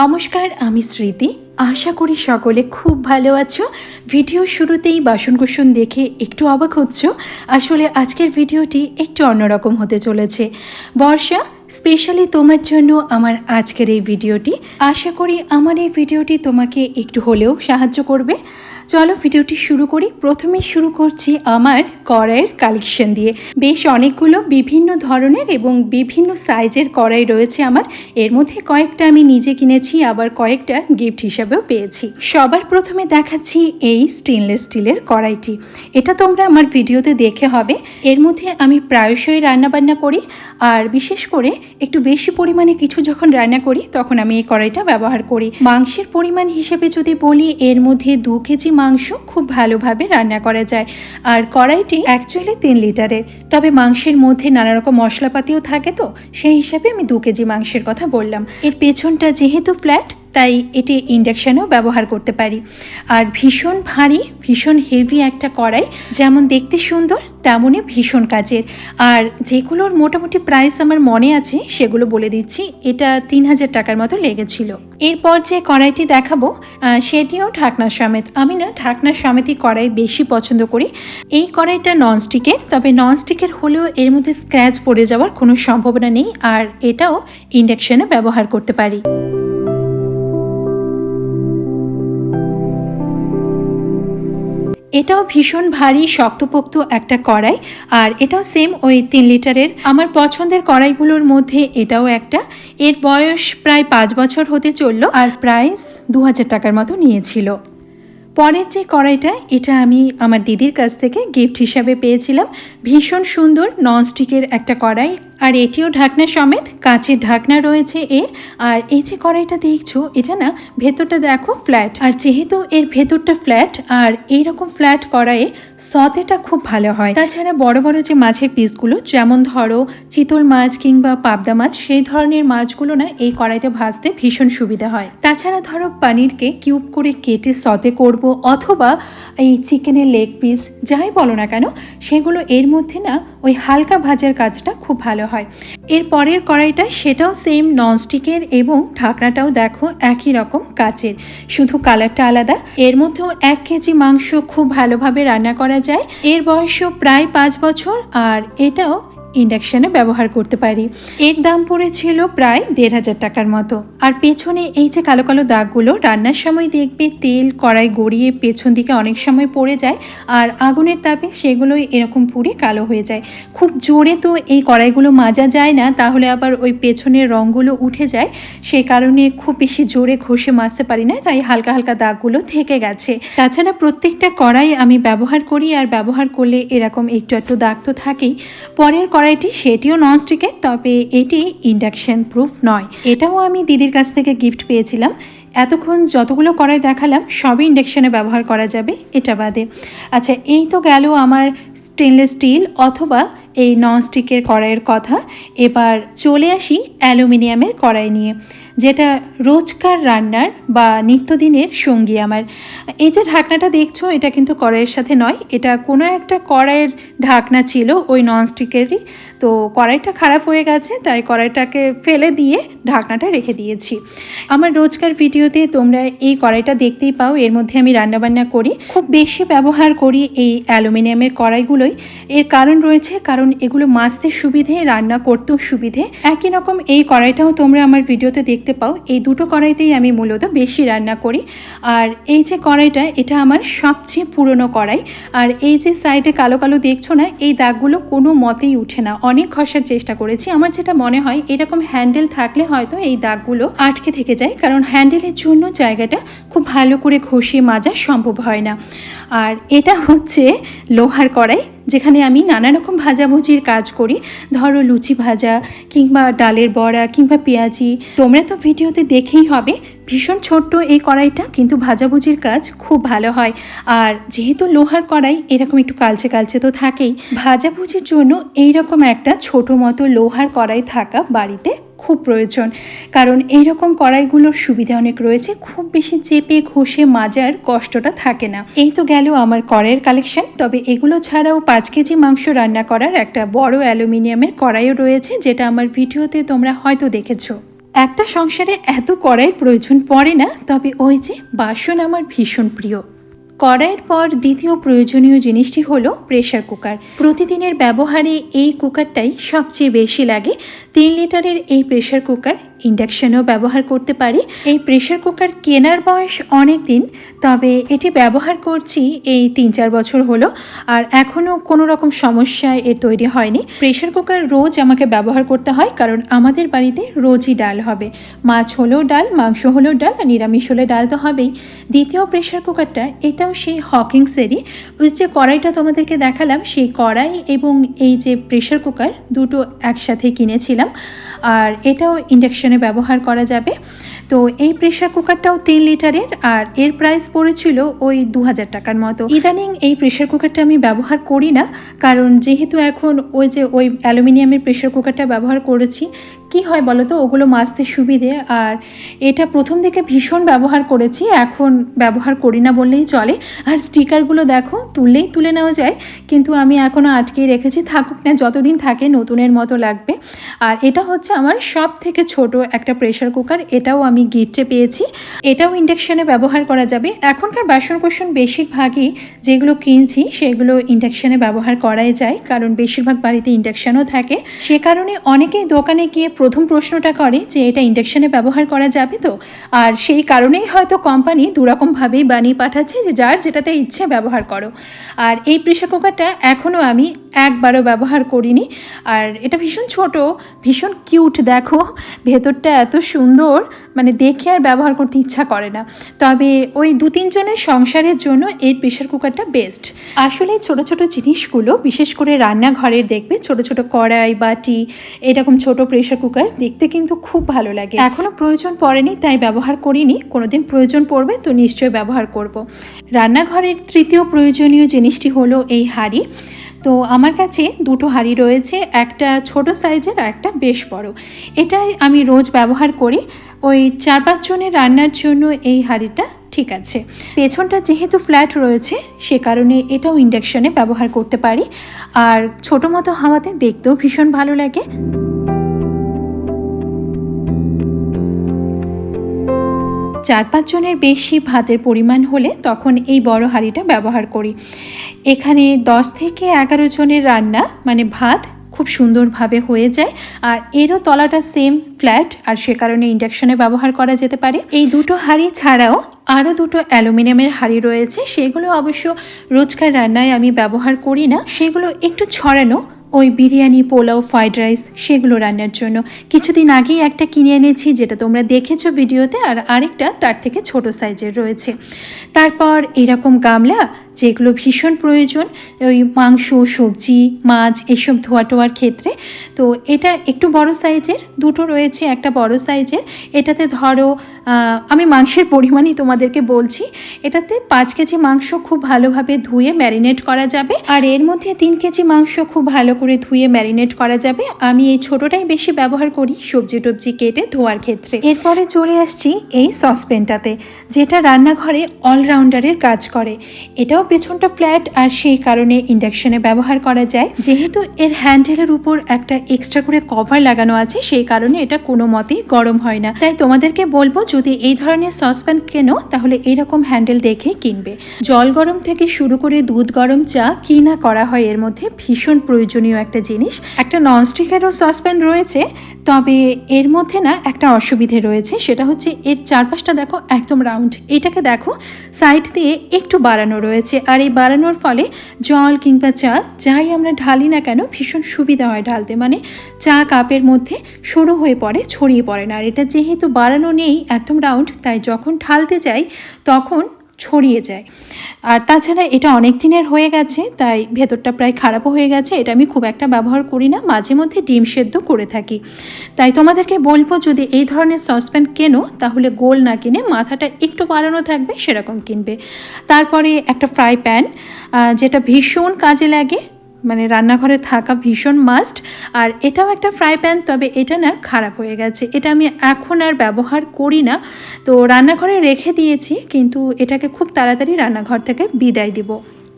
নমস্কার, আমি স্মৃতি। আশা করি সকলে খুব ভালো আছো। ভিডিও শুরুতেই বাসন কুসন দেখে একটু অবাক হচ্ছ। আসলে আজকের ভিডিওটি একটু অন্যরকম হতে চলেছে। বর্ষা স্পেশালি তোমার জন্য আমার আজকের এই ভিডিওটি। আশা করি আমার এই ভিডিওটি তোমাকে একটু হলেও সাহায্য করবে। চলো ভিডিওটি শুরু করি। প্রথমে শুরু করছি আমার কড়াইয়ের কালেকশন দিয়ে। বেশ অনেকগুলো বিভিন্ন ধরনের এবং বিভিন্ন সাইজের কড়াই রয়েছে আমার। এর মধ্যে কয়েকটা আমি নিজে কিনেছি, আবার কয়েকটা গিফট হিসাবেও পেয়েছি। সবার প্রথমে দেখাচ্ছি এই স্টেনলেস স্টিলের কড়াইটি। এটা তোমরা আমার ভিডিওতে দেখে হবে। এর মধ্যে আমি প্রায়শই রান্নাবান্না করি, আর বিশেষ করে একটু বেশি পরিমাণে কিছু যখন রান্না করি, তখন আমি এই কড়াইটা ব্যবহার করি। মাংসের পরিমাণ হিসেবে যদি বলি, এর মধ্যে দু কেজি মাংস খুব ভালোভাবে রান্না করা যায়। আর কড়াইটি অ্যাকচুয়ালি তিন লিটারের। তবে মাংসের মধ্যে নানা রকম মশলাপাতিও থাকে তো, সেই হিসাবে আমি দু কেজি মাংসের কথা বললাম। এর পেছনটা যেহেতু ফ্ল্যাট তাই এটি ইন্ডাকশানেও ব্যবহার করতে পারি। আর ভীষণ ভারী, ভীষণ হেভি একটা কড়াই, যেমন দেখতে সুন্দর, তেমনই ভীষণ কাজের। আর যেগুলোর মোটামুটি প্রাইস আমার মনে আছে, সেগুলো বলে দিচ্ছি, এটা তিন হাজার টাকার মতো লেগেছিল। এরপর যে কড়াইটি দেখাবো সেটিও ঢাকনা সমেত। আমি না ঢাকনা সমেতই কড়াই বেশি পছন্দ করি। এই কড়াইটা ননস্টিকের তবে ননস্টিকের হলেও এর মধ্যে স্ক্র্যাচ পড়ে যাওয়ার কোনো সম্ভাবনা নেই, আর এটাও ইন্ডাকশানে ব্যবহার করতে পারি। এটাও ভীষণ ভারী, শক্তপোক্ত একটা কড়াই। আর এটাও সেম ওই তিন লিটারের। আমার পছন্দের কড়াইগুলোর মধ্যে এটাও একটা। এর বয়স প্রায় পাঁচ বছর হতে চলল আর প্রাইস দু হাজার টাকার মতো নিয়েছিল। পরের যে কড়াইটা, এটা আমি আমার দিদির কাছ থেকে গিফট হিসাবে পেয়েছিলাম। ভীষণ সুন্দর ননস্টিকের একটা কড়াই। আর এটিও ঢাকনা সমেত, কাঁচের ঢাকনা রয়েছে এর আর এই যে কড়াইটা দেখছ, এটা না ভেতরটা দেখো ফ্ল্যাট আর যেহেতু এর ভেতরটা ফ্ল্যাট আর এইরকম ফ্ল্যাট কড়াইয়ে সতেটা খুব ভালো হয়। তাছাড়া বড় বড় যে মাছের পিসগুলো যেমন ধরো চিতল মাছ কিংবা পাবদা মাছ, সেই ধরনের মাছগুলো না এই কড়াইতে ভাজতে ভীষণ সুবিধা হয়। তাছাড়া ধরো পনিরকে কিউব করে কেটে সতে করব, অথবা এই চিকেনের লেগ পিস যাই বলো না কেন, সেগুলো এর মধ্যে না ওই হালকা ভাজার কাজটা খুব ভালো হয়। এর পরের কড়াইটা সেটাও সেম ননস্টিকের এবং ঢাকনাটাও দেখো একই রকম কাচের। শুধু কালারটা আলাদা। এর মধ্যেও এক কেজি মাংস খুব ভালোভাবে রান্না করা যায়। এর বয়সও প্রায় পাঁচ বছর আর এটাও ইন্ডাকশানে ব্যবহার করতে পারি। এর দাম পড়েছিল প্রায় দেড় হাজার টাকার মতো। আর পেছনে এই যে কালো কালো দাগগুলো, রান্নার সময় দেখবে তেল, কড়াই গড়িয়ে পেছন দিকে অনেক সময় পড়ে যায় আর আগুনের তাপে সেগুলোই এরকম পুড়ে কালো হয়ে যায়। খুব জোরে তো এই কড়াইগুলো মাজা যায় না, তাহলে আবার ওই পেছনের রঙগুলো উঠে যায়। সেই কারণে খুব বেশি জোরে ঘষে মাজতে পারি না, তাই হালকা হালকা দাগগুলো থেকে গেছে। তাছাড়া প্রত্যেকটা কড়াই আমি ব্যবহার করি আর ব্যবহার করলে এরকম একটু একটু দাগ তো থাকেই। পরের কড়াইটি সেটিও ননস্টিকের তবে এটি ইন্ডাকশন প্রুফ নয়। এটাও আমি দিদির কাছ থেকে গিফট পেয়েছিলাম। এতক্ষণ যতগুলো কড়াই দেখালাম, সবই ইন্ডাকশানে ব্যবহার করা যাবে, এটা বাদে। আচ্ছা এই তো গেল আমার স্টেনলেস স্টিল অথবা এই ননস্টিকের কড়াইয়ের কথা। এবার চলে আসি অ্যালুমিনিয়ামের কড়াই নিয়ে। যেটা রোজকার রান্নার বা নিত্যদিনের সঙ্গী আমার। এই যে ঢাকনাটা দেখছ, এটা কিন্তু কড়াইয়ের সাথে নয়, এটা কোনো একটা কড়াইয়ের ঢাকনা ছিল, ওই ননস্টিকেরই। তো কড়াইটা খারাপ হয়ে গেছে, তাই কড়াইটাকে ফেলে দিয়ে ঢাকনাটা রেখে দিয়েছি। আমার রোজকার ভিডিওতে তোমরা এই কড়াইটা দেখতেই পাও, এর মধ্যে আমি রান্নাবান্না করি। খুব বেশি ব্যবহার করি এই অ্যালুমিনিয়ামের কড়াইগুলোই। এর কারণ রয়েছে, কারণ এগুলো মাজতে সুবিধে, রান্না করতেও সুবিধে। একই রকম এই কড়াইটাও তোমরা আমার ভিডিওতে দেখতে পাও, এই দুটো কড়াইতেই আমি মূলত বেশি রান্না করি। আর এই যে কড়াইটা, এটা আমার সবচেয়ে পুরনো কড়াই। আর এই যে সাইডে কালো কালো দেখছ না, এই দাগগুলো কোনো মতেই উঠে না। অনেক ঘষার চেষ্টা করেছি। আমার যেটা মনে হয়, এরকম হ্যান্ডেল থাকলে হয়তো এই দাগগুলো আটকে থেকে যায়, কারণ হ্যান্ডেলের জন্য জায়গাটা খুব ভালো করে ঘষিয়ে মাজা সম্ভব হয় না। আর এটা হচ্ছে লোহার কড়াই। যেখানে আমি নানা রকম ভাজাভুজির কাজ করি। ধরো লুচি ভাজা কিংবা ডালের বড়া কিংবা পেঁয়াজি। তোমরা তো ভিডিওতে দেখেই হবে, ভীষণ ছোট্ট এই কড়াইটা, কিন্তু ভাজাভুজির কাজ খুব ভালো হয়। আর যেহেতু লোহার কড়াই, এরকম একটু কালচে কালচে তো থাকেই। ভাজাভুজির জন্য এইরকম একটা ছোট মতো লোহার কড়াই থাকা বাড়িতে খুব প্রয়োজন। কারণ এইরকম কড়াইগুলোর সুবিধা অনেক রয়েছে, খুব বেশি চেপে ঘষে মাজার কষ্টটা থাকে না। এই তো গেল আমার কড়াইয়ের কালেকশন, তবে এগুলো ছাড়াও পাঁচ কেজি মাংস রান্না করার একটা বড় অ্যালুমিনিয়ামের কড়াইও রয়েছে, যেটা আমার ভিডিওতে তোমরা হয়তো দেখেছ। একটা সংসারে এত কড়াইয়ের প্রয়োজন পড়ে না, তবে ওই যে বাসন আমার ভীষণ প্রিয়। কড়াইয়ের পর দ্বিতীয় প্রয়োজনীয় জিনিসটি হলো প্রেশার কুকার। প্রতিদিনের ব্যবহারে এই কুকারটাই সবচেয়ে বেশি লাগে। তিন লিটারের এই প্রেশার কুকার ইন্ডাকশানেও ব্যবহার করতে পারি। এই প্রেশার কুকার কেনার বয়স অনেক দিন, তবে এটি ব্যবহার করছি এই তিন চার বছর হলো, আর এখনও কোনো রকম সমস্যা এর তৈরি হয়নি। প্রেশার কুকার রোজ আমাকে ব্যবহার করতে হয়, কারণ আমাদের বাড়িতে রোজই ডাল হবে। মাছ হলেও ডাল, মাংস হলেও ডাল, আর নিরামিষ হলে ডাল তো হবেই। দ্বিতীয় প্রেশার কুকারটা, এটাও সেই হকিংসেরই। ওই যে কড়াইটা তোমাদেরকে দেখালাম, সেই কড়াই এবং এই যে প্রেশার কুকার, দুটো একসাথে কিনেছিলাম, আর এটাও ইন্ডাকশানে ব্যবহার করা যাবে। তো এই প্রেশার কুকারটাও তিন লিটারের আর এর প্রাইস পড়েছিল ওই দু হাজার টাকার মতো। ইদানিং এই প্রেশার কুকারটা আমি ব্যবহার করি না, কারণ যেহেতু এখন ওই যে ওই অ্যালুমিনিয়ামের প্রেশার কুকারটা ব্যবহার করেছি, কি হয় বলো তো ওগুলো মাজতে সুবিধে আর এটা প্রথম দিকে ভীষণ ব্যবহার করেছি, এখন ব্যবহার করি না বললেই চলে। আর স্টিকারগুলো দেখো, তুললেই তুলে নেওয়া যায়, কিন্তু আমি এখনও আটকেই রেখেছি, থাকুক না, যতদিন থাকে নতুনের মতো লাগবে। আর এটা হচ্ছে আমার সব থেকে ছোট একটা প্রেশার কুকার এটাও আমি গিফটে পেয়েছি। এটাও ইন্ডাকশানে ব্যবহার করা যাবে। এখনকার বাসন কোসন বেশিরভাগই যেগুলো কিনছি, সেগুলো ইন্ডাকশানে ব্যবহার করাই যায়, কারণ বেশিরভাগ বাড়িতে ইন্ডাকশানও থাকে। সে কারণে অনেকেই দোকানে গিয়ে প্রথম প্রশ্নটা করে যে, এটা ইন্ডাকশানে ব্যবহার করা যাবে তো? আর সেই কারণেই হয়তো কোম্পানি দুরকমভাবেই বানিয়ে পাঠাচ্ছে যে, যার যেটাতে ইচ্ছে ব্যবহার করো। আর এই প্রেশার কুকারটা এখনও আমি একবারও ব্যবহার করিনি। আর এটা ভীষণ ছোট, ভীষণ কিউট, দেখো। ভেতরটা এত সুন্দর মানে দেখে আর ব্যবহার করতে ইচ্ছা করে না। তবে ওই দু তিনজনের সংসারের জন্য এই প্রেশার কুকারটা বেস্ট আসলে ছোট ছোট জিনিসগুলো, বিশেষ করে রান্নাঘরের দেখবে, ছোট ছোট কড়াই, বাটি, এরকম ছোট প্রেশার কুকার দেখতে কিন্তু খুব ভালো লাগে। এখনও প্রয়োজন পড়েনি, তাই ব্যবহার করিনি। কোনোদিন প্রয়োজন পড়বে তো নিশ্চয়ই ব্যবহার করব। রান্নাঘরের তৃতীয় প্রয়োজনীয় জিনিসটি হলো এই হাঁড়ি। তো আমার কাছে দুটো হাঁড়ি রয়েছে, একটা ছোট সাইজের আর একটা বেশ বড়। এটাই আমি রোজ ব্যবহার করি। ওই চার পাঁচজনের রান্নার জন্য এই হাঁড়িটা ঠিক আছে। পেছনটা যেহেতু ফ্ল্যাট রয়েছে, সে কারণে এটাও ইন্ডাকশানে ব্যবহার করতে পারি। আর ছোটো মতো হাওয়াতে দেখতেও ভীষণ ভালো লাগে। চার পাঁচজনের বেশি ভাতের পরিমাণ হলে তখন এই বড় হাঁড়িটা ব্যবহার করি। এখানে দশ থেকে এগারো জনের রান্না মানে ভাত, খুব সুন্দরভাবে হয়ে যায়। আর এরও তলাটা সেম ফ্ল্যাট আর সে কারণে ইন্ডাকশনে ব্যবহার করা যেতে পারে। এই দুটো হাঁড়ি ছাড়াও আরও দুটো অ্যালুমিনিয়ামের হাঁড়ি রয়েছে। সেগুলো অবশ্য রোজকার রান্নায় আমি ব্যবহার করি না। সেগুলো একটু ছড়ানো, ওই বিরিয়ানি, পোলাও ফ্রাইড রাইস সেগুলো রান্নার জন্য। কিছুদিন আগেই একটা কিনে এনেছি, যেটা তোমরা দেখেছ ভিডিওতে, আর আরেকটা তার থেকে ছোট সাইজের রয়েছে। তারপর এরকম গামলা যেগুলো ভীষণ প্রয়োজন, ওই মাংস, সবজি, মাছ, এসব ধোয়া টোয়ার ক্ষেত্রে। তো এটা একটু বড় সাইজের, দুটো রয়েছে, একটা বড় সাইজের। এটাতে ধরো আমি মাংসের পরিমাণই তোমাদেরকে বলছি। এটাতে পাঁচ কেজি মাংস খুব ভালোভাবে ধুয়ে ম্যারিনেট করা যাবে। আর এর মধ্যে তিন কেজি মাংস খুব ভালো করে ধুয়ে ম্যারিনেট করা যাবে। আমি এই ছোটোটাই বেশি ব্যবহার করি সবজি টবজি কেটে ধোয়ার ক্ষেত্রে। এরপরে চলে আসছি এই সসপ্যানটাতে, যেটা রান্নাঘরে অলরাউন্ডারের কাজ করে। এটাও পেছনটা ফ্ল্যাট আর সেই কারণে ইন্ডাকশনে ব্যবহার করা যায়। যেহেতু এর হ্যান্ডেলের উপর একটা এক্সট্রা করে কভার লাগানো আছে, সেই কারণে এটা কোনো মতেই গরম হয় না। তাই তোমাদেরকে বলব, যদি এই ধরনের সসপ্যান কেনো, তাহলে এরকম হ্যান্ডেল দেখে কিনবে। জল গরম থেকে শুরু করে দুধ গরম চা, কি না করা হয় এর মধ্যে ভীষণ প্রয়োজনীয় একটা জিনিস। একটা ননস্টিকেরও সসপ্যান রয়েছে, তবে এর মধ্যে না একটা অসুবিধে রয়েছে, সেটা হচ্ছে এর চারপাশটা দেখো একদম রাউন্ড এটাকে দেখো সাইড দিয়ে একটু বাড়ানো রয়েছে। আর এই বাড়ানোর ফলে জল কিংবা চা যাই আমরা ঢালি না কেন, ভীষণ সুবিধা হয় ঢালতে। মানে চা কাপের মধ্যে সরু হয়ে পড়ে, ছড়িয়ে পড়ে না। আর এটা যেহেতু বাড়ানো নেই একদম রাউন্ড, তাই যখন ঢালতে যাই তখন ছড়িয়ে যায়। আর তাছাড়া এটা অনেক দিনের হয়ে গেছে, তাই ভেতরটা প্রায় খারাপও হয়ে গেছে, এটা আমি খুব একটা ব্যবহার করি না, মাঝে মধ্যে ডিম সেদ্ধ করে থাকি। তাই তোমাদেরকে বলব, যদি এই ধরনের সসপ্যান কেনো, তাহলে গোল না কিনে মাথাটা একটু বাড়ানো থাকবে, সেরকম কিনবে। তারপরে একটা ফ্রাই প্যান যেটা ভীষণ কাজে লাগে মানে রান্নাঘরে থাকা ভীষণ মাস্ট আর এটাও একটা ফ্রাই প্যান তবে এটা না খারাপ হয়ে গেছে। এটা আমি এখন আর ব্যবহার করি না। তো রান্নাঘরে রেখে দিয়েছি, কিন্তু এটাকে খুব তাড়াতাড়ি রান্নাঘর থেকে বিদায় দিব।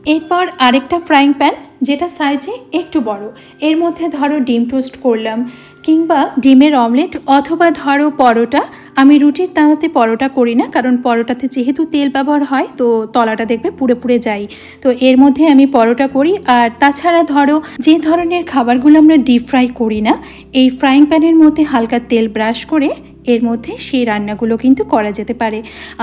এরপর আরেকটা ফ্রাইং প্যান যেটা সাইজে একটু বড়। এর মধ্যে ধরো ডিম টোস্ট করলাম, কিংবা ডিমের অমলেট অথবা ধরো পরোটা। আমি রুটির তাওয়াতে পরোটা করি না, কারণ পরোটাতে যেহেতু তেল ব্যবহার হয়, তো তলাটা দেখবে পুড়ে পুড়ে যাই তো এর মধ্যে আমি পরোটা করি, আর তাছাড়া ধরো যে ধরনের খাবারগুলো আমরা ডিপ ফ্রাই করি না, এই ফ্রাইং প্যানের মধ্যে হালকা তেল ব্রাশ করে এর মধ্যে সেই রান্নাগুলো কিন্তু করা যেতে পারে।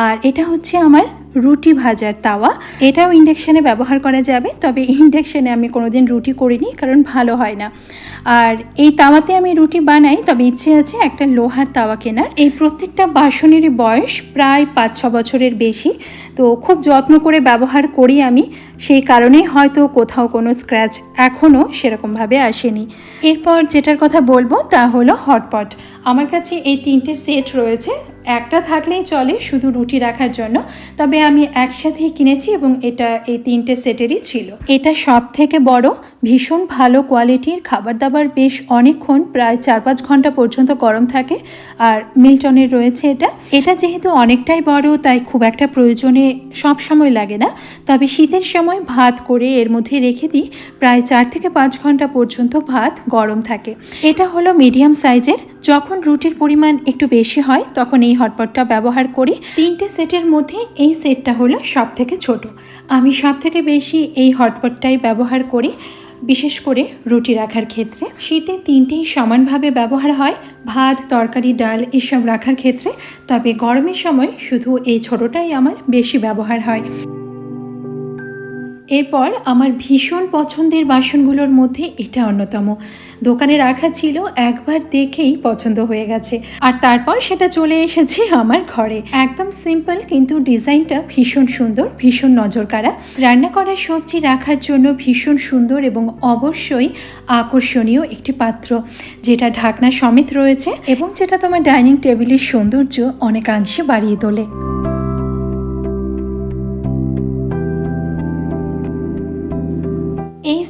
আর এটা হচ্ছে আমার রুটি ভাজার তাওয়া। এটাও ইন্ডাকশানে ব্যবহার করা যাবে, তবে ইন্ডাকশানে আমি কোনোদিন রুটি করিনি, কারণ ভালো হয় না। আর এই তাওয়াতে আমি রুটি বানাই, তবে ইচ্ছে আছে একটা লোহার তাওয়া কেনার। এই প্রত্যেকটা বাসনেরই বয়স প্রায় পাঁচ ছ বছরের বেশি, তো খুব যত্ন করে ব্যবহার করি আমি। সেই কারণেই হয়তো কোথাও কোনো স্ক্র্যাচ এখনও সেরকমভাবে আসেনি। এরপর যেটার কথা বলব তা হলো হটপট আমার কাছে এই তিনটে সেট রয়েছে একটা থাকলেই চলে শুধু রুটি রাখার জন্য। তবে আমি একসাথেই কিনেছি এবং এটা এই তিনটে সেটেরই ছিল। এটা সব থেকে বড়, ভীষণ ভালো কোয়ালিটির খাবার দাবার বেশ অনেকক্ষণ, প্রায় চার পাঁচ ঘণ্টা পর্যন্ত গরম থাকে। আর মিল্টনের রয়েছে এটা। এটা যেহেতু অনেকটাই বড়, তাই খুব একটা প্রয়োজনে সব সময় লাগে না। তবে শীতের সময় ভাত করে এর মধ্যে রেখে দিই। প্রায় চার থেকে পাঁচ ঘণ্টা পর্যন্ত ভাত গরম থাকে। এটা হলো মিডিয়াম সাইজের যখন রুটির পরিমাণ একটু বেশি হয়, তখন এই হটপটটা ব্যবহার করি। তিনটে সেটের মধ্যে এই সেটটা হলো সব থেকে ছোট। আমি সব থেকে বেশি এই হটপটটাই ব্যবহার করি, বিশেষ করে রুটি রাখার ক্ষেত্রে। শীতে তিনটেই সমানভাবে ব্যবহার হয়, ভাত, তরকারি, ডাল এসব রাখার ক্ষেত্রে। তবে গরমের সময় শুধু এই ছোটোটাই আমার বেশি ব্যবহার হয়। এরপর আমার ভীষণ পছন্দের বাসনগুলোর মধ্যে এটা অন্যতম। দোকানে রাখা ছিল, একবার দেখেই পছন্দ হয়ে গেছে। আর তারপর সেটা চলে এসেছে আমার ঘরে। একদম সিম্পল কিন্তু ডিজাইনটা ভীষণ সুন্দর, ভীষণ নজর কাড়া রান্না করা সবজি রাখার জন্য ভীষণ সুন্দর এবং অবশ্যই আকর্ষণীয় একটি পাত্র, যেটা ঢাকনা সমেত রয়েছে এবং যেটা তোমার ডাইনিং টেবিলের সৌন্দর্য অনেকাংশে বাড়িয়ে তোলে।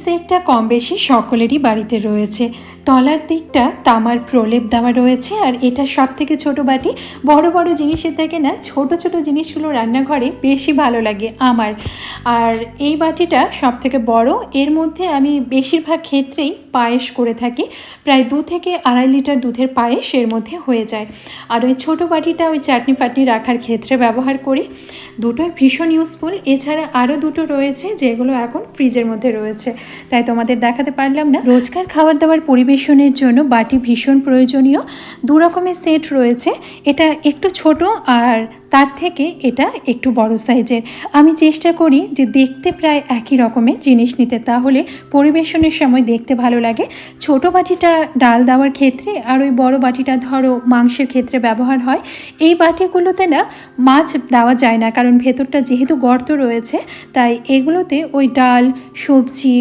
সেটটা কম বেশি সকলেরই বাড়িতে রয়েছে। তলার দিকটা তামার প্রলেপ দেওয়া রয়েছে আর এটা সব থেকে ছোটো বাটি। বড় বড় জিনিসের থেকে না ছোট ছোট জিনিসগুলো রান্নাঘরে বেশি ভালো লাগে আমার। আর এই বাটিটা সব থেকে বড়। এর মধ্যে আমি বেশিরভাগ ক্ষেত্রেই পায়েস করে থাকি। প্রায় দু থেকে আড়াই লিটার দুধের পায়েস এর মধ্যে হয়ে যায়। আর ওই ছোটো বাটিটা ওই চাটনি ফাটনি রাখার ক্ষেত্রে ব্যবহার করি। দুটোই ভীষণ ইউজফুল এছাড়া আরও দুটো রয়েছে যেগুলো এখন ফ্রিজের মধ্যে রয়েছে। তাই তোমাদের দেখাতে পারলাম না। রোজকার খাবার দাবার পরিবেশনের জন্য, বাটি ভীষণ প্রয়োজনীয়। দু রকমের সেট রয়েছে। এটা একটু ছোট আর তার থেকে এটা একটু বড় সাইজের। আমি চেষ্টা করি যে দেখতে প্রায় একই রকমের জিনিস নিতে, তাহলে পরিবেশনের সময় দেখতে ভালো লাগে। ছোট বাটিটা ডাল দেওয়ার ক্ষেত্রে আর ওই বড় বাটিটা ধরো মাংসের ক্ষেত্রে ব্যবহার হয়। এই বাটিগুলোতে না মাছ দেওয়া যায় না, কারণ ভেতরটা যেহেতু গর্ত রয়েছে, তাই এগুলোতে ওই ডাল, সবজি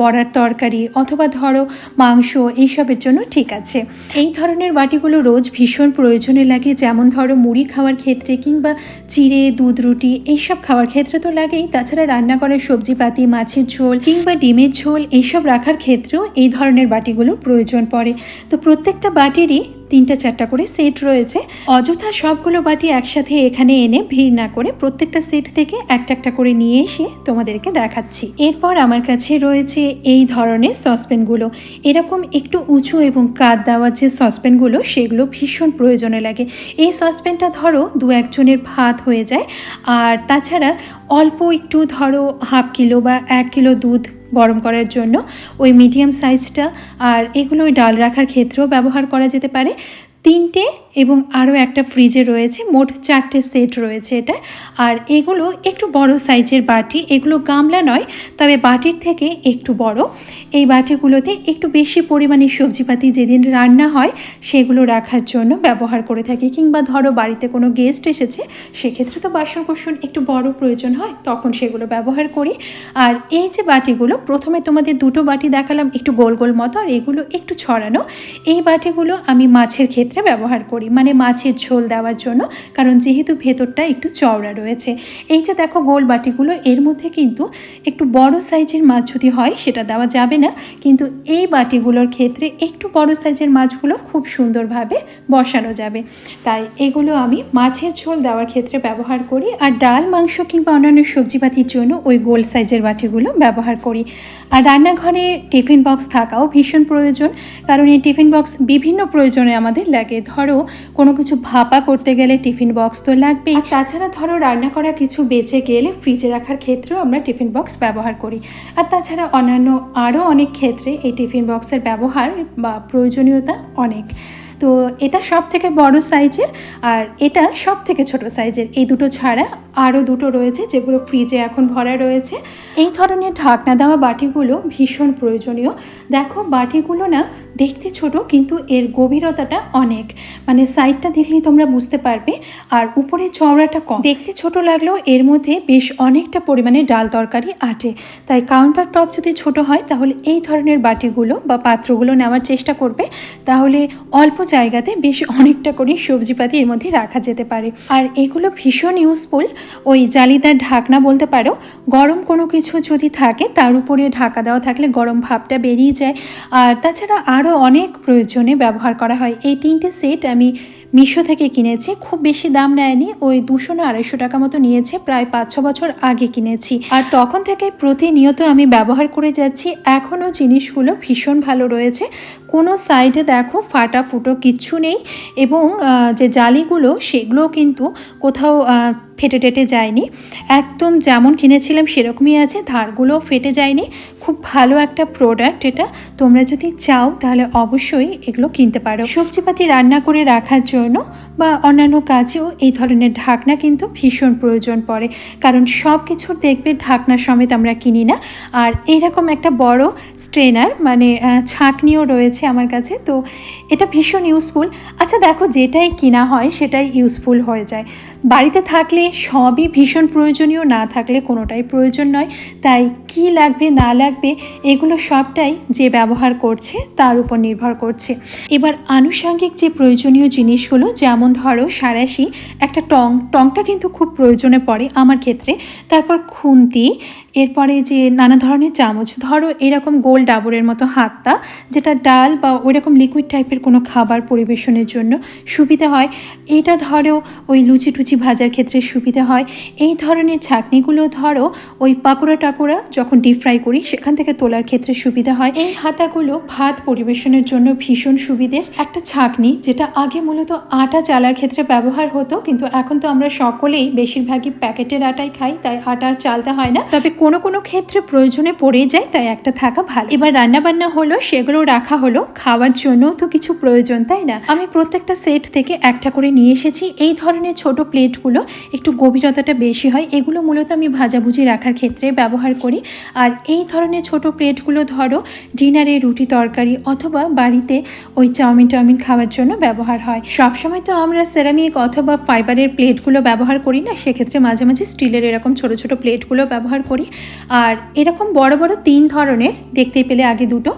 বড়ার তরকারি অথবা ধরো মাংস এইসবের জন্য ঠিক আছে। এই ধরনের বাটিগুলো রোজ ভীষণ প্রয়োজনে লাগে, যেমন ধরো মুড়ি খাওয়ার ক্ষেত্রে কিংবা চিড়ে, দুধ, রুটি, এইসব খাওয়ার ক্ষেত্রে তো লাগেই। তাছাড়া রান্না করার সবজিপাতি, মাছের ঝোল কিংবা ডিমের ঝোল, এইসব রাখার ক্ষেত্রেও এই ধরনের বাটিগুলো প্রয়োজন পড়ে। তো প্রত্যেকটা বাটিরই তিনটা চারটা করে সেট রয়েছে। অযথা সবগুলো বাটি একসাথে এখানে এনে ভিড় না করে প্রত্যেকটা সেট থেকে একটা একটা করে নিয়ে এসে তোমাদেরকে দেখাচ্ছি। এরপর আমার কাছে রয়েছে এই ধরনের সসপ্যানগুলো। এরকম একটু উঁচু এবং কাত দেওয়া যে সসপ্যানগুলো, সেগুলো ভীষণ প্রয়োজনে লাগে। এই সসপ্যানটা ধরো দু একজনের ভাত হয়ে যায়। আর তাছাড়া অল্প একটু ধরো হাফ কিলো বা এক কিলো দুধ গরম করার জন্য। ওই মিডিয়াম সাইজটা আর এগুলো ওই ডাল রাখার ক্ষেত্রেও ব্যবহার করা যেতে পারে। তিনটে এবং আরও একটা ফ্রিজে রয়েছে, মোট চারটে সেট রয়েছে এটা। আর এগুলো একটু বড় সাইজের বাটি, এগুলো গামলা নয়, তবে বাটির থেকে একটু বড়। এই বাটিগুলোতে একটু বেশি পরিমাণে সবজিপাতি যেদিন রান্না হয়, সেগুলো রাখার জন্য ব্যবহার করে থাকি। কিংবা ধরো বাড়িতে কোনো গেস্ট এসেছে, সেক্ষেত্রে তো বাসন একটু বড় প্রয়োজন হয়, তখন সেগুলো ব্যবহার করি। আর এই যে বাটিগুলো, প্রথমে তোমাদের দুটো বাটি দেখালাম, একটু গোল গোল মতো, আর এগুলো একটু ছড়ানো। এই বাটিগুলো আমি মাছের ক্ষেত্রে ক্ষেত্রে ব্যবহার করি। মানে মাছের ঝোল দেওয়ার জন্য, কারণ যেহেতু ভেতরটা একটু চওড়া রয়েছে। এই যে দেখো গোল বাটিগুলো, এর মধ্যে কিন্তু একটু বড় সাইজের মাছ যদি হয়, সেটা দেওয়া যাবে না। কিন্তু এই বাটিগুলোর ক্ষেত্রে একটু বড় সাইজের মাছগুলো খুব সুন্দরভাবে বসানো যাবে। তাই এগুলো আমি মাছের ঝোল দেওয়ার ক্ষেত্রে ব্যবহার করি, আর ডাল, মাংস কিংবা অন্যান্য সবজিপাতির জন্য ওই গোল সাইজের বাটিগুলো ব্যবহার করি। আর রান্নাঘরে টিফিন বক্স থাকাও ভীষণ প্রয়োজন, কারণ এই টিফিন বক্স বিভিন্ন প্রয়োজনে আমাদের লাগে। ধরো, কোনো কিছু ভাপা করতে গেলে টিফিন বক্স তো লাগবেই। তাছাড়া ধরো, রান্না করা কিছু বেঁচে গেলে ফ্রিজে রাখার ক্ষেত্রেও আমরা টিফিন বক্স ব্যবহার করি। আর তাছাড়া অন্যান্য আরও অনেক ক্ষেত্রে এই টিফিন বক্সের ব্যবহার বা প্রয়োজনীয়তা অনেক। তো এটা সব থেকে বড় সাইজের আর এটা সব থেকে ছোট সাইজের। এই দুটো ছাড়া আরও দুটো রয়েছে যেগুলো ফ্রিজে এখন ভরা রয়েছে। এই ধরনের ঢাকনা দেওয়া বাটিগুলো ভীষণ প্রয়োজনীয়। দেখো, বাটিগুলো না দেখতে ছোট, কিন্তু এর গভীরতাটা অনেক। মানে সাইডটা দেখলেই তোমরা বুঝতে পারবে, আর উপরে চওড়াটা কম। দেখতে ছোট লাগলেও এর মধ্যে বেশ অনেকটা পরিমাণে ডাল তরকারি আটে। তাই কাউন্টার টপ যদি ছোট হয়, তাহলে এই ধরনের বাটিগুলো বা পাত্রগুলো নেওয়ার চেষ্টা করবে। তাহলে অল্প জায়গাতে বেশ অনেকটা করে সবজিপাতি এর মধ্যে রাখা যেতে পারে। আর এগুলো ভীষণ ইউজফুল ওই জালিদার ঢাকনা বলতে পারো, গরম কোনো কিছু যদি থাকে তার উপরে ঢাকা দেওয়া থাকলে গরম ভাবটা বেরিয়ে যায়। আর তাছাড়া আরও অনেক প্রয়োজনে ব্যবহার করা হয়। এই তিনটে সেট আমি মিশো থেকে কিনেছি, খুব বেশি দাম নেয়নি, ওই দুশো না আড়াইশো টাকা মতো নিয়েছে, প্রায় পাঁচ ছ বছর আগে কিনেছি। আর তখন থেকে প্রতিনিয়ত আমি ব্যবহার করে যাচ্ছি, এখনও জিনিসগুলো ভীষণ ভালো রয়েছে। কোনো সাইডে দেখো ফাটা ফুটো কিচ্ছু নেই এবং যে জালিগুলো সেগুলো কিন্তু কোথাও ফেটে টেটে যায়নি। একদম যেমন কিনেছিলাম সেরকমই আছে ধারগুলো ফেটে যায়নি। খুব ভালো একটা প্রোডাক্ট এটা। তোমরা যদি চাও তাহলে অবশ্যই এগুলো কিনতে পারো। সবজিপাতি রান্না করে রাখার জন্য বা অন্যান্য কাজেও এই ধরনের ঢাকনা কিন্তু ভীষণ প্রয়োজন পড়ে। কারণ সব কিছুর দেখবে ঢাকনা সমেত আমরা কিনি না। আর এইরকম একটা বড় স্ট্রেনার মানে ছাঁকনিও রয়েছে আমার কাছে। তো এটা ভীষণ ইউজফুল আচ্ছা দেখো যেটাই কিনা হয় সেটাই ইউজফুল হয়ে যায়। বাড়িতে থাকলে সবই ভীষণ প্রয়োজনীয়, না থাকলে কোনোটাই প্রয়োজন নয়। তাই কি লাগবে, না লাগবে, এগুলো সবটাই যে ব্যবহার করছে তার উপর নির্ভর করছে। এবার আনুষাঙ্গিক যে প্রয়োজনীয় জিনিসগুলো, যেমন ধরো সারাশি, একটা টং, টংটা কিন্তু খুব প্রয়োজনে পড়ে আমার ক্ষেত্রে। তারপর খুন্তি এরপরে যে নানা ধরনের চামচ, ধরো এরকম গোল ডাবরের মতো হাতটা, যেটা ডাল বা ওইরকম লিকুইড টাইপের কোনো খাবার পরিবেশনের জন্য সুবিধা হয়। এটা ধরো ওই লুচি টুচি ভাজার ক্ষেত্রে সুবিধা হয়। এই ধরনের ছাকনিগুলো ধরো ওই পাকোড়া টাকোড়া যখন ডিপ ফ্রাই করি, সেখান থেকে তোলার ক্ষেত্রে সুবিধা হয়। এই হাতাগুলো ভাত পরিবেশনের জন্য ভীষণ সুবিধের। একটা ছাকনি যেটা আগে মূলত আটা চালার ক্ষেত্রে ব্যবহার হতো, কিন্তু এখন তো আমরা সকলেই বেশিরভাগই প্যাকেটের আটাই খাই, তাই আটা চালতে হয় না। তবে কোনো কোনো ক্ষেত্রে প্রয়োজনে পড়ে যায়, তাই একটা থাকা ভালো। এবার রান্না বান্না হলো সেগুলো রাখা হলো, খাওয়ার জন্য তো কিছু প্রয়োজন, তাই না? আমি প্রত্যেকটা সেট থেকে একটা করে নিয়ে এসেছি। এই ধরনের ছোট প্লেটগুলো একটু গভীরতাটা বেশি হয়, এগুলো মূলত আমি ভাজাভুজি রাখার ক্ষেত্রে ব্যবহার করি। আর এই ধরনের ছোট প্লেটগুলো ধরো, ডিনারে রুটি তরকারি অথবা বাড়িতে ওই চাউমিন টাউমিন খাওয়ার জন্য ব্যবহার হয়। সবসময় তো আমরা সেরামিক অথবা ফাইবারের প্লেটগুলো ব্যবহার করি না, সেক্ষেত্রে মাঝে মাঝে স্টিলের এরকম ছোট ছোট প্লেটগুলো ব্যবহার করি। আর এরকম বড় বড় তিন ধরনের দেখতে পেলে আগে দুটো।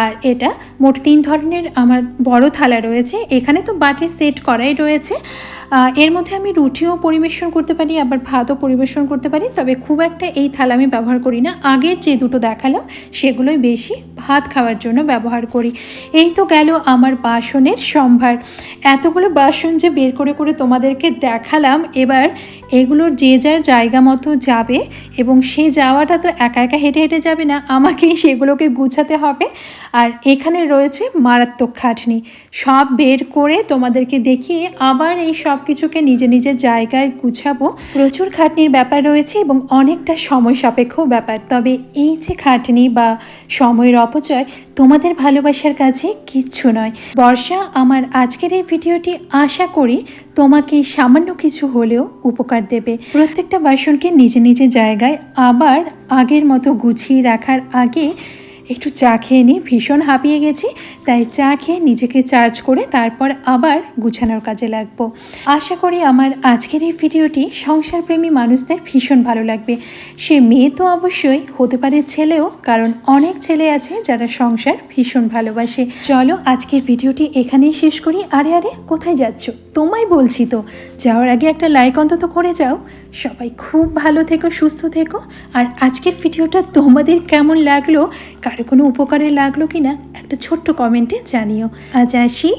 আর এটা মোট তিন ধরনের আমার বড় থালা রয়েছে। এখানে তো বাটির সেট করাই রয়েছে। এর মধ্যে আমি রুটিও পরিবেশন করতে পারি, আবার ভাতও পরিবেশন করতে পারি। তবে খুব একটা এই থালা আমি ব্যবহার করি না। আগের যে দুটো দেখালাম, সেগুলোই বেশি ভাত খাওয়ার জন্য ব্যবহার করি। এই তো গেল আমার বাসনের সম্ভার। এতগুলো বাসন যে বের করে করে তোমাদেরকে দেখালাম, এবার এগুলোর যে যার জায়গা মতো যাবে, এবং সে যাওয়াটা তো একা একা হেঁটে হেঁটে যাবে না, আমাকেই সেগুলোকে গুছাতে হবে। আর এখানে রয়েছে মারাত্মক খাটনি। সব বের করে তোমাদেরকে দেখিয়ে আবার এই সব কিছুকে নিজে নিজের জায়গায় গুছাবো। প্রচুর খাটনির ব্যাপার রয়েছে এবং অনেকটা সময় সাপেক্ষ ব্যাপার। তবে এই যে খাটনি বা সময়ের অপচয়, তোমাদের ভালোবাসার কাছে কিচ্ছু নয়। বর্ষা, আমার আজকের এই ভিডিওটি আশা করি তোমাকে সামান্য কিছু হলেও উপকার দেবে। প্রত্যেকটা বাসনকে নিজে নিজে জায়গায় আবার আগের মতো গুছিয়ে রাখার আগে একটু চা খেয়ে নিই ভীষণ হাঁপিয়ে গেছি, তাই চা খেয়ে নিজেকে চার্জ করে তারপর আবার গুছানোর কাজে লাগবো। আশা করি আমার আজকের এই ভিডিওটি সংসারপ্রেমী মানুষদের ভীষণ ভালো লাগবে। সে মেয়ে তো অবশ্যই, হতে পারে ছেলেও, কারণ অনেক ছেলে আছে যারা সংসার ভীষণ ভালোবাসে। চলো আজকের ভিডিওটি এখানেই শেষ করি। আরে আরে, কোথায় যাচ্ছ? তোমায় বলছি তো, যাওয়ার আগে একটা লাইক অন্তত করে যাও। সবাই খুব ভালো থেকো, সুস্থ থেকো। আর আজকের ভিডিওটা তোমাদের কেমন লাগল, কারও কোনো উপকারে লাগল কি না একটা ছোট্ট কমেন্টে জানিও। আজ আসি।